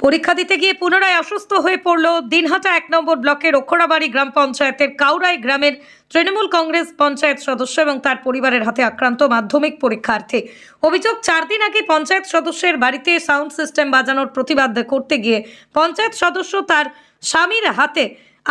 পরীক্ষা দিতে গিয়ে পুনরায় অসুস্থ হয়ে পড়ল দিনহাটা এক নম্বর ব্লকের অক্ষরাবাড়ি গ্রাম পঞ্চায়েতের কাউরাই গ্রামের তৃণমূল কংগ্রেস পঞ্চায়েত সদস্য এবং তার পরিবারের হাতে আক্রান্ত মাধ্যমিক পরীক্ষার্থী। অভিযোগ, চার দিন আগে পঞ্চায়েত সদস্যের বাড়িতে সাউন্ড সিস্টেম বাজানোর প্রতিবাদ করতে গিয়ে পঞ্চায়েত সদস্য তার স্বামীর হাতে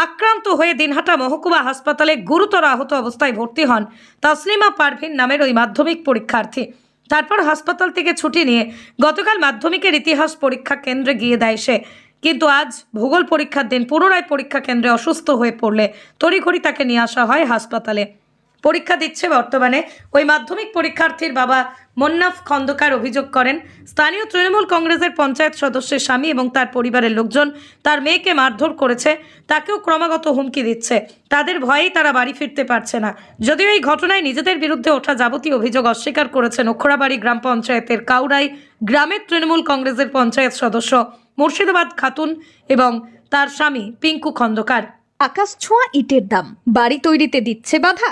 আক্রান্ত হয়ে দিনহাটা মহকুমা হাসপাতালে গুরুতর আহত অবস্থায় ভর্তি হন তাসলিমা পারভিন নামের ওই মাধ্যমিক পরীক্ষার্থী। তারপর হাসপাতাল থেকে ছুটি নিয়ে গতকাল মাধ্যমিকের ইতিহাস পরীক্ষা কেন্দ্রে গিয়ে দেয় সে। কিন্তু আজ ভূগোল পরীক্ষার দিন পুনরায় পরীক্ষা কেন্দ্রে অসুস্থ হয়ে পড়লে তড়িঘড়ি তাকে নিয়ে আসা হয় হাসপাতালে। পরীক্ষা দিচ্ছে বর্তমানে। ওই মাধ্যমিক পরীক্ষার্থীর বাবা মন্নাফ খন্দকার অভিযোগ করেন, স্থানীয় তৃণমূল কংগ্রেসের পঞ্চায়েত সদস্যের স্বামী এবং তার পরিবারের লোকজন তার মেয়েকে মারধর করেছে, তাকেও ক্রমাগত হুমকি দিচ্ছে। তাদের ভয়েই তারা বাড়ি ফিরতে পারছে না। যদিও এই ঘটনায় নিজেদের বিরুদ্ধে ওঠা যাবতীয় অভিযোগ অস্বীকার করেছেন অক্ষরাবাড়ি গ্রাম পঞ্চায়েতের কাউরাই গ্রামের তৃণমূল কংগ্রেসের পঞ্চায়েত সদস্য মুর্শিদাবাদ খাতুন এবং তার স্বামী পিঙ্কু খন্দকার। আকাশ ছোঁয়া ইটের দাম, বাড়ি তৈরিতে দিচ্ছে বাধা।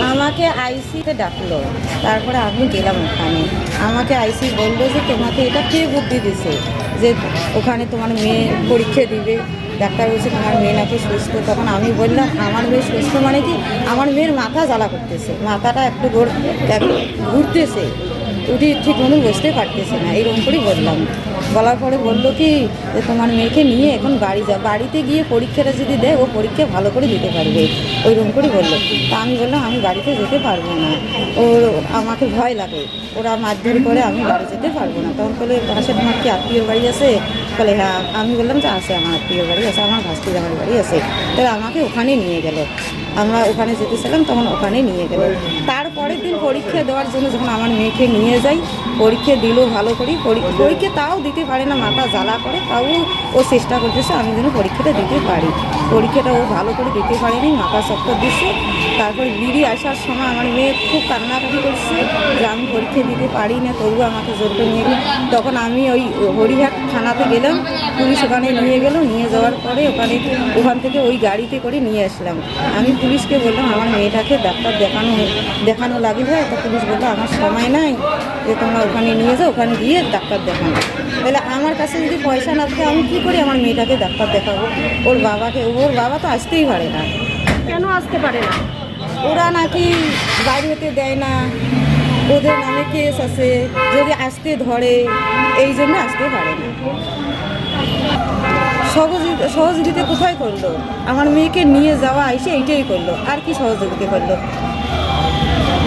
আমাকে আইসিতে ডাকলো। তারপরে আমি গেলাম ওখানে। আমাকে আইসি বলল যে, তোমাকে এটা কে বুদ্ধি দিছে? যে ওখানে তোমার মেয়ে পরীক্ষা দিবে, ডাক্তার বলছে, তোমার মেয়ে নাকি সুস্থ? তখন আমি বললাম, আমার মেয়ে সুস্থ মানে কি? আমার মেয়ের মাথা জ্বালা করতেছে। মাথাটা একটু ঘোর- ঘুরতেছে। উঠি ঠিক মতন বসতে পারতেছে না। এরকম করেই বললাম। বলার পরে বলল কি, যে তোমার মেয়েকে নিয়ে এখন বাড়ি যা, বাড়িতে গিয়ে পরীক্ষাটা যদি দেয়, ও পরীক্ষা ভালো করে দিতে পারবে। ওইরকম করে বলল। তা আমি বললাম, আমি বাড়িতে যেতে পারব না। ওর, আমাকে ভয় লাগে। ওরা মারধর করে আমি বাড়ি যেতে পারব না। তখন বলে পাশে তোমার কি আত্মীয় বাড়ি আছে? বলে হ্যাঁ আমি বললাম যে, আছে, আমার আত্মীয় বাড়ি আছে, আমার ভাস্তি আমার বাড়ি আছে। তাহলে আমাকে ওখানে নিয়ে গেল। আমরা ওখানে যেতে যেতেছিলাম, তখন ওখানে নিয়ে গেল। তারপরের দিন পরীক্ষা দেওয়ার জন্য যখন আমার মেয়েকে নিয়ে যাই, পরীক্ষা দিল ভালো করে পরী- পরীক্ষা তাও দিতে পারে না, মাথা জ্বালা করে, তাও ও চেষ্টা করতেছে আমি যেন পরীক্ষাটা দিতে পারি। পরীক্ষাটা ও ভালো করে দিতে পারেনি, মাথা চক্কর দিচ্ছে তারপর বিড়ি আসার সময় আমার মেয়ে খুব কান্নাকাটি করছে যে আমি পরীক্ষা দিতে পারি না তবুও আমাকে জোর করে নিয়ে গেল। তখন আমি ওই হরিহাট থানাতে গেলাম, পুলিশ ওখানে নিয়ে গেল, নিয়ে যাওয়ার পরে ওখানে, ওখান থেকে ওই গাড়িতে করে নিয়ে আসলাম। আমি পুলিশকে বললাম আমার মেয়েটাকে ডাক্তার দেখানো দেখানো লাগবে তো পুলিশ বলল আমার সময় নাই যে তোমরা ওখানে নিয়ে যাও ওখানে গিয়ে ডাক্তার দেখানো। তাহলে আমার কাছে যদি পয়সা না থাকে আমি কী করে আমার মেয়েটাকে ডাক্তার দেখাবো? ওর বাবাকে ওর বাবা তো আসতেই পারে না। কেন আসতে পারে না? ওরা নাকি বাড়ি হতে দেয় না ওদের নামে কেস আছে যদি আসতে ধরে এই জন্য আসতে পারে না। সহযোগিতা কোথায় করল? আমার মেয়েকে নিয়ে যাওয়া এসে এইটাই করল। আর কি সহযোগিতা করল?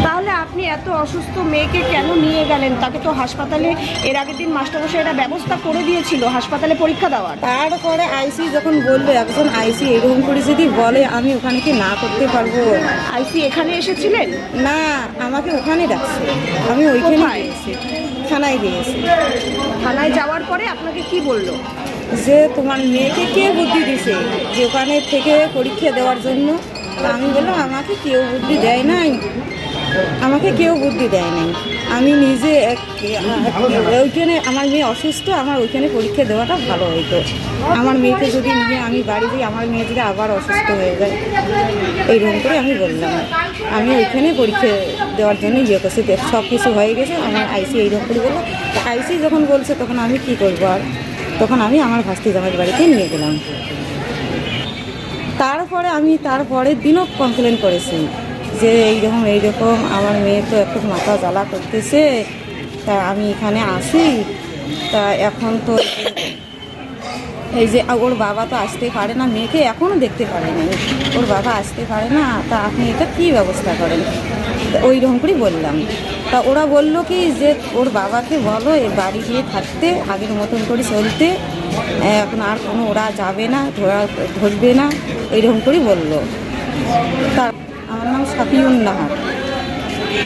তাহলে আপনি এত অসুস্থ মেয়েকে কেন নিয়ে গেলেন? তাকে তো হাসপাতালে এর আগের দিন মাস্টারমশাই এটা ব্যবস্থা করে দিয়েছিল হাসপাতালে পরীক্ষা দেওয়ার। তারপরে আইসি যখন বলল একজন আইসি এরকম করে যদি বলে আমি ওখানে কি না করতে পারব? আইসি এখানে এসেছিলেন? না আমাকে ওখানে ডাকছে। আমি ওইখানে থানায় গিয়েছি। থানায় যাওয়ার পরে আপনাকে কি বলল? যে তোমার মেয়েকে কে বুদ্ধি দিছে? যে ওখানে থেকে পরীক্ষা দেওয়ার জন্য। তা আমি বললাম আমাকে কেউ বুদ্ধি দেয় নাই। আমাকে কেউ বুদ্ধি দেয় নাই আমি নিজে এক- ওইখানে আমার মেয়ে অসুস্থ, আমার ওইখানে পরীক্ষা দেওয়াটা ভালো হতো আমার মেয়েকে যদি নিয়ে আমি বাড়ি যাই, আমার মেয়ে যদি আবার অসুস্থ হয়ে যায় এইরকম করে আমি বললাম। আমি ওইখানে পরীক্ষা দেওয়ার জন্য ইয়ে করছি সব কিছু হয়ে গেছে, আমার আইসি এইরকম করে বলল। আইসি যখন বলছে, তখন আমি কি করব আর? তখন আমি আমার ভাস্তি জামাইয়ের বাড়িতে নিয়ে গেলাম। তারপরে আমি তারপরের দিনও কমপ্লেন করেছি। যে এইরকম এইরকম আমার মেয়ে তো একটু মাথা জ্বালা করতেছে, তা আমি এখানে আসি তা এখন তো এই যে ওর বাবা তো আসতে পারে না, মেয়েকে এখনও দেখতে পারে না ওর বাবা আসতে পারে না, তা আপনি এটা কী ব্যবস্থা করেন? ওই রকম করেই বললাম। তা ওরা বলল কি যে ওর বাবাকে বলো, এ বাড়ি গিয়ে থাকতে, আগের মতন করে চলতে, এখন আর কোনো, ওরা যাবে না, ধরা, ধরবে না, এইরকম করেই বলল। তার আমার নাম সাফিউন নাহার